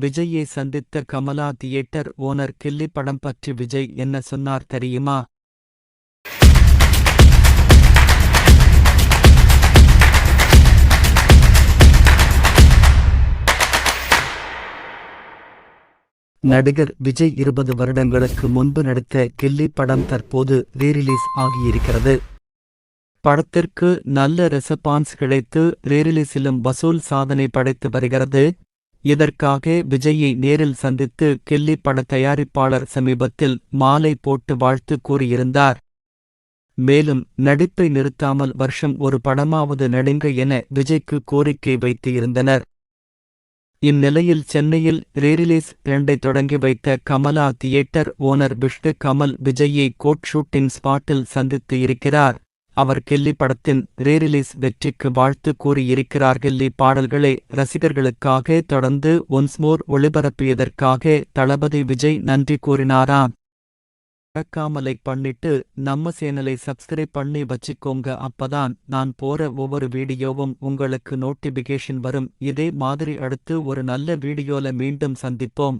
விஜயை சந்தித்த Kamala theatre owner கில்லி படம் பற்றி விஜய் என்ன சொன்னார் தெரியுமா? நடிகர் விஜய் இருபது வருடங்களுக்கு முன்பு நடித்த கில்லி படம் தற்போது ரீரிலீஸ் ஆகியிருக்கிறது. படத்திற்கு நல்ல ரெஸ்பான்ஸ் கிடைத்து ரீரிலீஸிலும் வசூல் சாதனை படைத்து வருகிறது. இதற்காக விஜயை நேரில் சந்தித்து கில்லி பட தயாரிப்பாளர் சமீபத்தில் மாலை போட்டு வாழ்த்து கூறியிருந்தார். மேலும் நடிப்பை நிறுத்தாமல் வருஷம் ஒரு படமாவது நடுங்க என விஜய்க்கு கோரிக்கை வைத்து இருந்தனர் இந்நிலையில் சென்னையில் ரீரிலீஸ் இரண்டை தொடங்கி வைத்த கமலா தியேட்டர் ஓனர் விஷ்ணு கமல் விஜயை கோட் ஷூட்டிங் ஸ்பாட்டில் சந்தித்து இருக்கிறார். அவர் கெல்லி படத்தின் ரீரிலீஸ் வெற்றிக்கு வாழ்த்து கூறியிருக்கிறார். கில்லி பாடல்களை ரசிகர்களுக்காக தொடர்ந்து ஒன்ஸ்மோர் ஒளிபரப்பியதற்காக தளபதி விஜய் நன்றி கூறினாராம் மறக்காமலை பண்ணிட்டு நம்ம சேனலை சப்ஸ்கிரைப் பண்ணி வச்சுக்கோங்க. அப்பதான் நான் போற ஒவ்வொரு வீடியோவும் உங்களுக்கு நோட்டிபிகேஷன் வரும். இதே மாதிரி அடுத்து ஒரு நல்ல வீடியோல மீண்டும் சந்திப்போம்.